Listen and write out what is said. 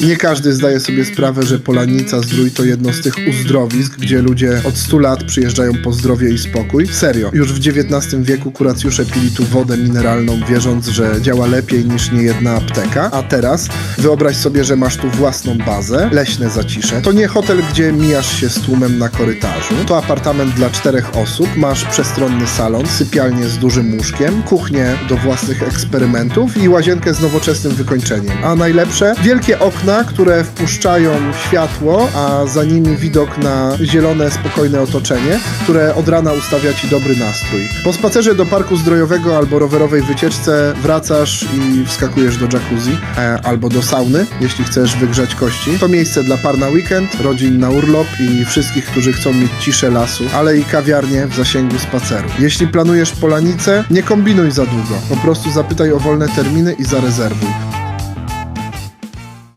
Nie każdy zdaje sobie sprawę, że Polanica Zdrój to jedno z tych uzdrowisk, gdzie ludzie od 100 lat przyjeżdżają po zdrowie i spokój. Serio, już w XIX wieku kuracjusze pili tu wodę mineralną, wierząc, że działa lepiej niż niejedna apteka. A teraz wyobraź sobie, że masz tu własną bazę, leśne zacisze. To nie hotel, gdzie mijasz się z tłumem na korytarzu. To apartament dla czterech osób. Masz przestronny salon, sypialnię z dużym łóżkiem, kuchnię do własnych eksperymentów i łazienkę z nowoczesnym wykończeniem. A najlepsze, wielkie okna, które wpuszczają światło, a za nimi widok na zielone, spokojne otoczenie, które od rana ustawia ci dobry nastrój. Po spacerze do parku zdrojowego albo rowerowej wycieczce wracasz i wskakujesz do jacuzzi e, albo do sauny, jeśli chcesz wygrzać kości. To miejsce dla par na weekend, rodzin na urlop i wszystkich, którzy chcą mieć ciszę lasu, ale i kawiarnię w zasięgu spaceru. Jeśli planujesz polanicę, nie kombinuj za długo. Po prostu zapytaj o wolne terminy i zarezerwuj.